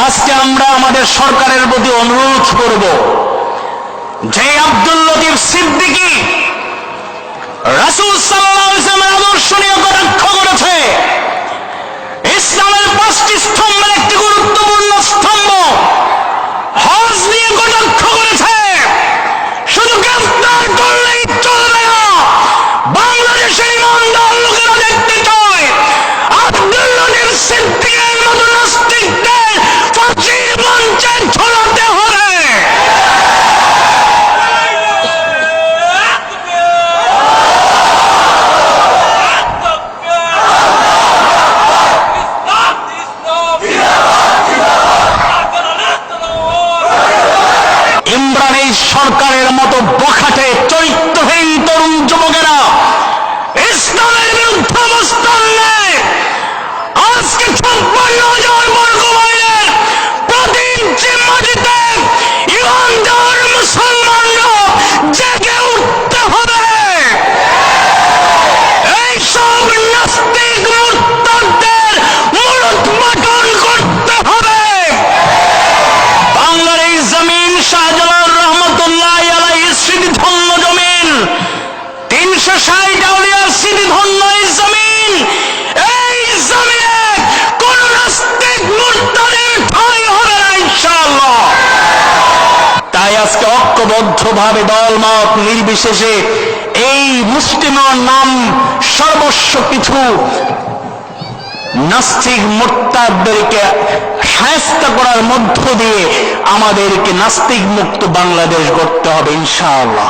আজকে আমরা আমাদের সরকারের প্রতি অনুরোধ করব যে আব্দুল লতিফ সিদ্দিকী সরকারের মতো বখাটে চরিত্র আজকে ঐক্যবদ্ধভাবে দলমত নির্বিশেষে এই মুসলিমের নাম সর্বস্ব কিছু নাস্তিক মোত্তাদেরকে সায়স্তা করার মধ্য দিয়ে আমাদেরকে নাস্তিক মুক্ত বাংলাদেশ গড়তে হবে, ইনশাআল্লাহ।